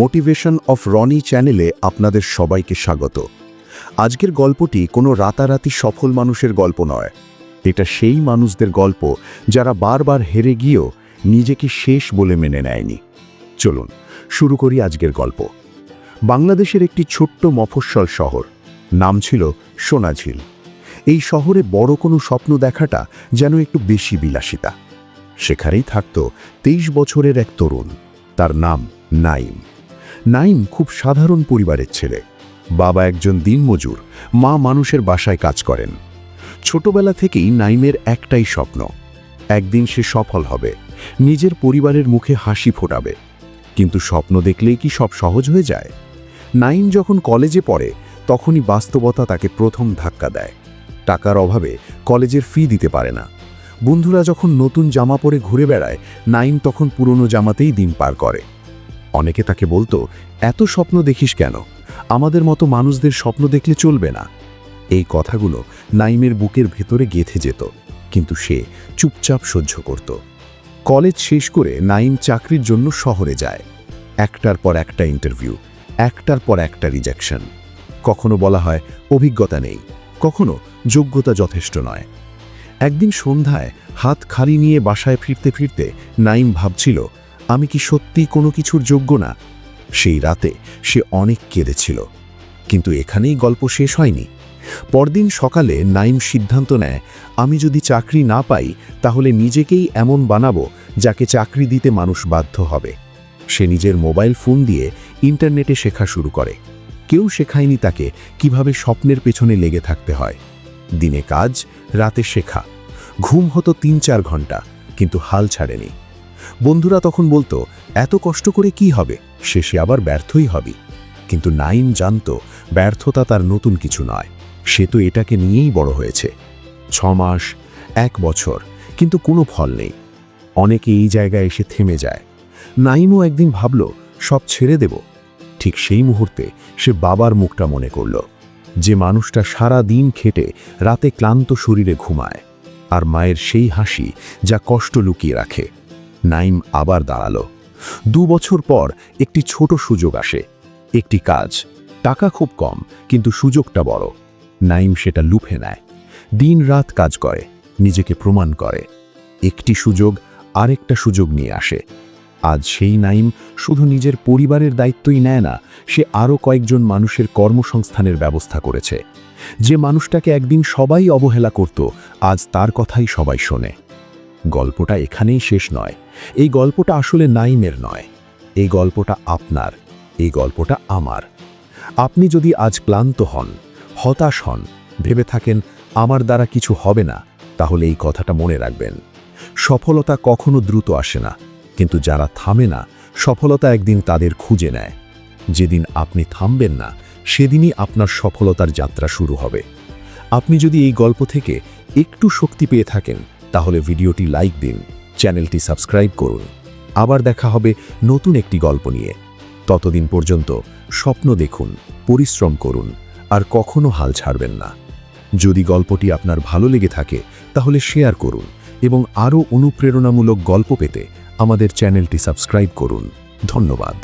Motivation of Roni চ্যানেলে আপনাদের সবাইকে স্বাগত। আজকের গল্পটি কোনো রাতারাতি সফল মানুষের গল্প নয়। এটা সেই মানুষদের গল্প যারা বারবার হেরে গিয়েও নিজেকে শেষ বলে মেনে নেয়নি। চলুন, শুরু করি আজকের গল্প। বাংলাদেশের একটি ছোট্ট মফস্বল শহর, নাম ছিল সোনাঝিল। এই শহরে বড় কোনো স্বপ্ন দেখাটা যেন একটু বেশি বিলাসিতা। সেখানেই থাকত তেইশ বছরের এক তরুণ, তার নাম নাইম। নাইম খুব সাধারণ পরিবারের ছেলে। বাবা একজন দিনমজুর, মা মানুষের বাসায় কাজ করেন। ছোটবেলা থেকেই নাইমের একটাই স্বপ্ন, একদিন সে সফল হবে, নিজের পরিবারের মুখে হাসি ফোটাবে। কিন্তু স্বপ্ন দেখলেই কি সব সহজ হয়ে যায়? নাইম যখন কলেজে পড়ে, তখনই বাস্তবতা তাকে প্রথম ধাক্কা দেয়। টাকার অভাবে কলেজের ফি দিতে পারে না। বন্ধুরা যখন নতুন জামা পরে ঘুরে বেড়ায়, নাইম তখন পুরনো জামাতেই দিন পার করে। অনেকে তাকে বলতো, এত স্বপ্ন দেখিস কেন? আমাদের মতো মানুষদের স্বপ্ন দেখলে চলবে না। এই কথাগুলো নাইমের বুকের ভেতরে গেথে যেত, কিন্তু সে চুপচাপ সহ্য করত। কলেজ শেষ করে নাইম চাকরির জন্য শহরে যায়। একটার পর একটা ইন্টারভিউ, একটার পর একটা রিজেকশন। কখনো বলা হয় অভিজ্ঞতা নেই, কখনো যোগ্যতা যথেষ্ট নয়। একদিন সন্ধ্যায় হাত খালি নিয়ে বাসায় ফিরতে ফিরতে নাইম ভাবছিল আমি কি সত্যি কোনো কিছুর যোগ্য না? সেই রাতে সে অনেক কেঁদেছিল। কিন্তু এখানেই গল্প শেষ হয়নি। পরদিন সকালে নাইম সিদ্ধান্ত নেয়, আমি যদি চাকরি না পাই, তাহলে নিজেকেই এমন বানাবো যাকে চাকরি দিতে মানুষ বাধ্য হবে। সে নিজের মোবাইল ফোন দিয়ে ইন্টারনেটে শেখা শুরু করে। কেউ শেখায়নি তাকে কীভাবে স্বপ্নের পেছনে লেগে থাকতে হয়। দিনে কাজ, রাতে শেখা। ঘুম হতো তিন চার ঘণ্টা, কিন্তু হাল ছাড়েনি। বন্ধুরা তখন বলতো, এত কষ্ট করে কি হবে? শেষে আবার ব্যর্থই হবে। কিন্তু নাইম জানত, ব্যর্থতা তার নতুন কিছু নয়। সে তো এটাকে নিয়েই বড় হয়েছে। ছ মাস, এক বছর, কিন্তু কোনো ফল নেই। অনেকে এই জায়গায় এসে থেমে যায়। নাইমও একদিন ভাবল, সব ছেড়ে দেব। ঠিক সেই মুহূর্তে সে বাবার মুখটা মনে করল, যে মানুষটা সারা দিন খেটে রাতে ক্লান্ত শরীরে ঘুমায়, আর মায়ের সেই হাসি যা কষ্ট লুকিয়ে রাখে। নাইম আবার দাঁড়াল। দু বছর পর একটি ছোট সুযোগ আসে। একটি কাজ। টাকা খুব কম, কিন্তু সুযোগটা বড়। নাইম সেটা লুফে নেয়। দিন রাত কাজ করে, নিজেকে প্রমাণ করে। একটি সুযোগ আরেকটা সুযোগ নিয়ে আসে। আজ সেই নাইম শুধু নিজের পরিবারের দায়িত্বই নেয় না, সে আরও কয়েকজন মানুষের কর্মসংস্থানের ব্যবস্থা করেছে। যে মানুষটাকে একদিন সবাই অবহেলা করত, আজ তার কথাই সবাই শোনে। গল্পটা এখানেই শেষ নয়। এই গল্পটা আসলে নাইমের নয়। এই গল্পটা আপনার। এই গল্পটা আমার। আপনি যদি আজ ক্লান্ত হন, হতাশ হন, ভেবে থাকেন, আমার দ্বারা কিছু হবে না, তাহলে এই কথাটা মনে রাখবেন। সফলতা কখনো দ্রুত আসে না, কিন্তু যারা থামে না, সফলতা একদিন তাদের খুঁজে নেয়। যেদিন আপনি থামবেন না, সেদিনই আপনার সফলতার যাত্রা শুরু হবে। আপনি যদি এই গল্প থেকে একটু শক্তি পেয়ে থাকেন তাহলে ভিডিওটি লাইক দিন, চ্যানেলটি সাবস্ক্রাইব করুন। আবার দেখা হবে নতুন একটি গল্প নিয়ে। ততদিন পর্যন্ত স্বপ্ন দেখুন, পরিশ্রম করুন, আর কখনো হাল ছাড়বেন না। যদি গল্পটি আপনার ভালো লেগে থাকে, তাহলে শেয়ার করুন এবং আরও অনুপ্রেরণামূলক গল্প পেতে আমাদের চ্যানেলটি সাবস্ক্রাইব করুন। ধন্যবাদ।